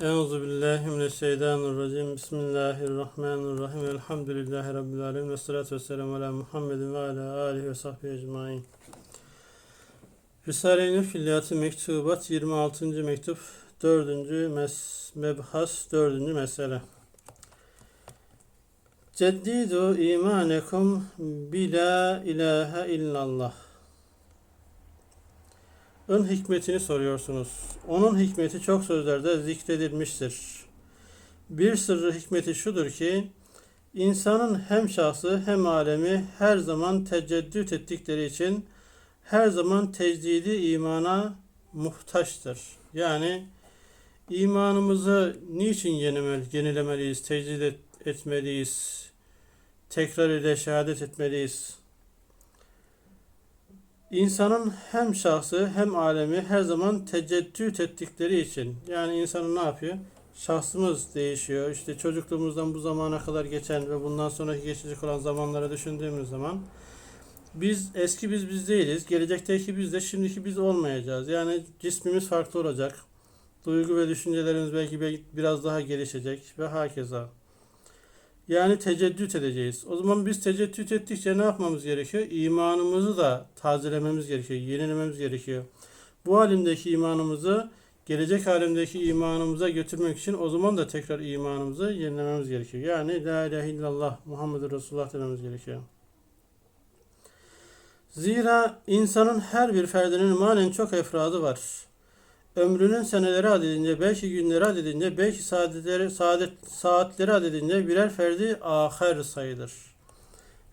Euzu billahi mineşşeytanirracim. Bismillahirrahmanirrahim. Elhamdülillahi rabbil alamin ve salatu vesselamu ala Muhammedin ve ala alihi ve sahbihi ecmaîn. Risale-i Nur Külliyatı Mektubat 26. mektup 4. mes mebhas 4. mesele. Ceddidu imanekum bila ilahe illallah. Ön hikmetini soruyorsunuz. Onun hikmeti çok sözlerde zikredilmiştir. Bir sırrı hikmeti şudur ki, insanın hem şahsı hem alemi her zaman teceddüt ettikleri için her zaman tecdidi imana muhtaçtır. Yani imanımızı niçin yenemeli, yenilemeliyiz, tecdid et, etmeliyiz, tekrar ile şehadet etmeliyiz. İnsanın hem şahsı hem alemi her zaman teceddüt ettikleri için yani insanın ne yapıyor? Şahsımız değişiyor. İşte çocukluğumuzdan bu zamana kadar geçen ve bundan sonraki geçecek olan zamanlara düşündüğümüz zaman biz eski biz biz değiliz. Gelecekteki biz de şimdiki biz olmayacağız. Yani cismimiz farklı olacak. Duygu ve düşüncelerimiz belki biraz daha gelişecek ve hakeza. Yani teceddüt edeceğiz. O zaman biz teceddüt ettikçe ne yapmamız gerekiyor? İmanımızı da tazelememiz gerekiyor, yenilememiz gerekiyor. Bu halimdeki imanımızı gelecek halimdeki imanımıza götürmek için o zaman da tekrar imanımızı yenilememiz gerekiyor. Yani La ilahe illallah Muhammedur Resulullah dememiz gerekiyor. Zira insanın her bir ferdinin manen çok efradı var. Ömrünün seneleri adedince, belki günleri adedince, belki saatleri, saadet, saatleri adedince birer ferdi ahir sayılır.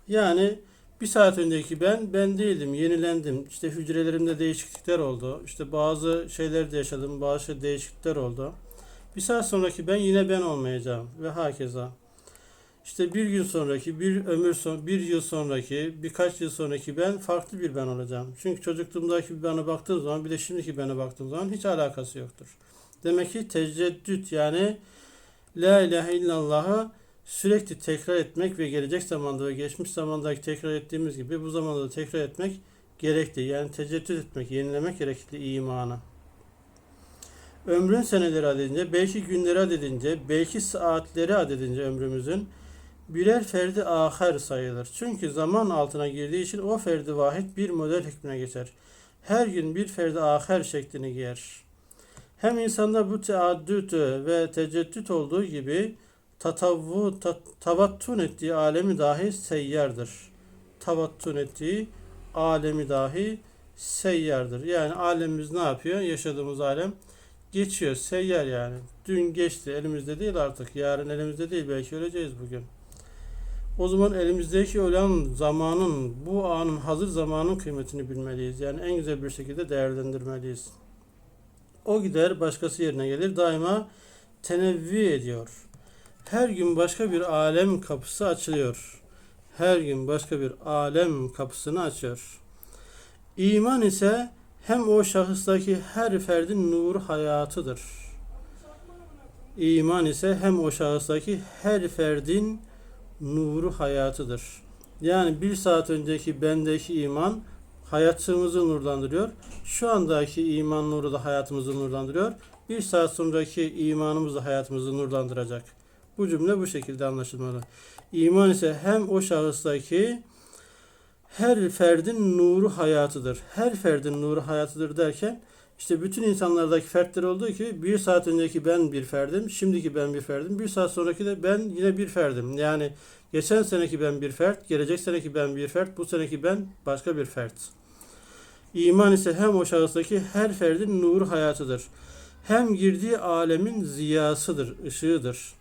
Yani bir saat önceki ben, ben değildim, yenilendim. İşte hücrelerimde değişiklikler oldu. İşte bazı şeyler de yaşadım, bazı şey değişiklikler oldu. Bir saat sonraki ben yine ben olmayacağım ve hakeza. İşte bir gün sonraki, bir ömür son, bir yıl sonraki, birkaç yıl sonraki ben farklı bir ben olacağım. Çünkü çocukluğumdaki bir bana baktığım zaman bir de şimdiki bana baktığım zaman hiç alakası yoktur. Demek ki teceddüt yani La ilahe illallah'ı sürekli tekrar etmek ve gelecek zamanda ve geçmiş zamandaki tekrar ettiğimiz gibi bu zamanda da tekrar etmek gerekli. Yani teceddüt etmek, yenilemek gerekli imanı. Ömrün seneleri adedince, belki günleri adedince, belki saatleri adedince ömrümüzün birer ferdi ahir sayılır. Çünkü zaman altına girdiği için o ferdi vahid bir model hükmüne geçer. Her gün bir ferdi ahir şeklini giyer. Hem insanda bu teaddüt ve teceddüt olduğu gibi tatavvu, ta, tavattun ettiği alemi dahi seyyardır. Tavattun ettiği alemi dahi seyyardır. Yani alemimiz ne yapıyor? Yaşadığımız alem geçiyor. Seyyar yani. Dün geçti. Elimizde değil artık. Yarın elimizde değil. Belki öleceğiz bugün. O zaman elimizdeki olan zamanın, bu anın, hazır zamanın kıymetini bilmeliyiz. Yani en güzel bir şekilde değerlendirmeliyiz. O gider başkası yerine gelir. Daima tenevvi ediyor. Her gün başka bir alem kapısı açılıyor. Her gün başka bir alem kapısını açıyor. İman ise hem o şahıstaki her ferdin nur hayatıdır. İman ise hem o şahıstaki her ferdin nuru hayatıdır. Yani bir saat önceki bendeki iman hayatımızı nurlandırıyor. Şu andaki iman nuru da hayatımızı nurlandırıyor. Bir saat sonraki imanımız da hayatımızı nurlandıracak. Bu cümle bu şekilde anlaşılmalı. İman ise hem o şahıstaki her ferdin nuru hayatıdır. Her ferdin nuru hayatıdır derken işte bütün insanlardaki fertler olduğu ki bir saat önceki ben bir ferdim, şimdiki ben bir ferdim, bir saat sonraki de ben yine bir ferdim. Yani geçen seneki ben bir fert, gelecek seneki ben bir fert, bu seneki ben başka bir fert. İman ise hem o şahıstaki her ferdin nuru hayatıdır. Hem girdiği alemin ziyasıdır, ışığıdır.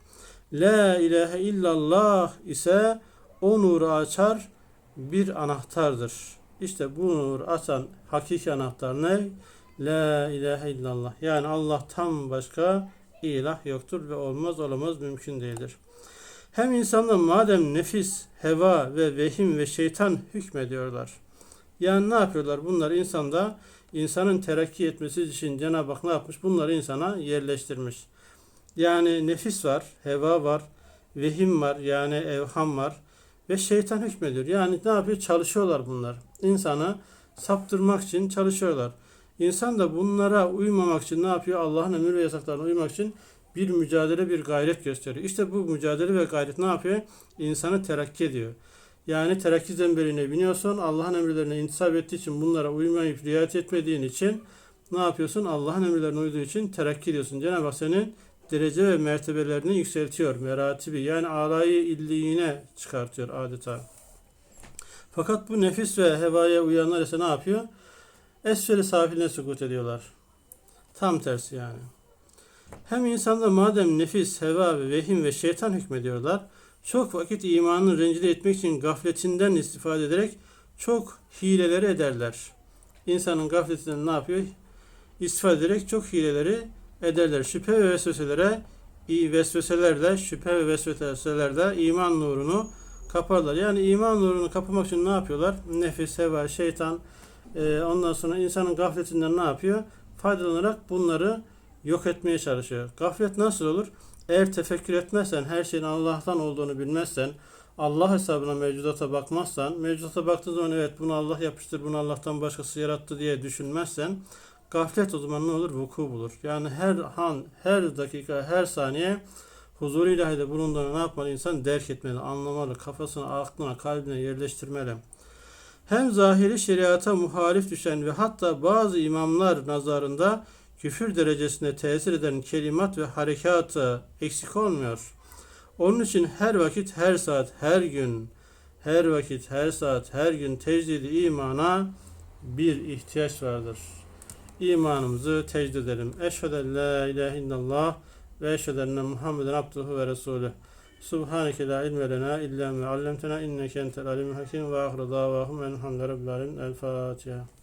La ilahe illallah ise o nuru açar bir anahtardır. İşte bu nur açan hakiki anahtar ne? La ilahe illallah. Yani Allah'tan başka ilah yoktur ve olmaz olamaz mümkün değildir. Hem insanlar madem nefis, heva ve vehim ve şeytan hükmediyorlar. Yani ne yapıyorlar? Bunlar insanda insanın terakki etmesi için Cenab-ı Hak ne yapmış? Bunları insana yerleştirmiş. Yani nefis var, heva var, vehim var yani evham var ve şeytan hükmediyor. Yani ne yapıyor? Çalışıyorlar bunlar. İnsanı saptırmak için çalışıyorlar. İnsan da bunlara uymamak için ne yapıyor? Allah'ın emir ve yasaklarına uymak için bir mücadele, bir gayret gösteriyor. İşte bu mücadele ve gayret ne yapıyor? İnsanı terakki ediyor. Yani terakki zemberine biniyorsun, Allah'ın emirlerine intisap ettiği için bunlara uymayıp riayet etmediğin için ne yapıyorsun? Allah'ın emirlerine uyduğu için terakki ediyorsun. Cenab-ı Hak senin derece ve mertebelerini yükseltiyor. Meratibi yani alayı illiğine çıkartıyor adeta. Fakat bu nefis ve hevaya uyanlar ise ne yapıyor? Esferi safiline sukut ediyorlar. Tam tersi yani. Hem insanda madem nefis, heva ve vehim ve şeytan hükmediyorlar, çok vakit imanını rencide etmek için gafletinden istifade ederek çok hileleri ederler. İnsanın gafletinden ne yapıyor? İstifade ederek çok hileleri ederler. Şüphe ve vesveselere, vesveselerle, şüphe ve vesveselerle iman nurunu kaparlar. Yani iman nurunu kapamak için ne yapıyorlar? Nefis, heva, şeytan, e, ondan sonra insanın gafletinden ne yapıyor? Faydalanarak bunları yok etmeye çalışıyor. Gaflet nasıl olur? Eğer tefekkür etmezsen, her şeyin Allah'tan olduğunu bilmezsen, Allah hesabına mevcudata bakmazsan, mevcudata baktığın zaman evet bunu Allah yapıştır, bunu Allah'tan başkası yarattı diye düşünmezsen, gaflet o zaman ne olur? Vuku bulur. Yani her an, her dakika, her saniye huzur ilahide bulunduğunu ne yapmalı? insan derk etmeli, anlamalı, kafasına, aklına, kalbine yerleştirmeli. Hem zahiri şeriata muhalif düşen ve hatta bazı imamlar nazarında küfür derecesine tesir eden kelimat ve harekatı eksik olmuyor. Onun için her vakit, her saat, her gün, her vakit, her saat, her gün tecdidi imana bir ihtiyaç vardır. İmanımızı tecdid edelim. Eşhedü en la ilahe illallah ve eşhedü enne Muhammeden abduhu ve resulü. Subhaneke la ilme lena illa me allamtena inneke entel alimul hakim ve ahire davahum enhamdülillahi rabbil alemin. El Fatiha.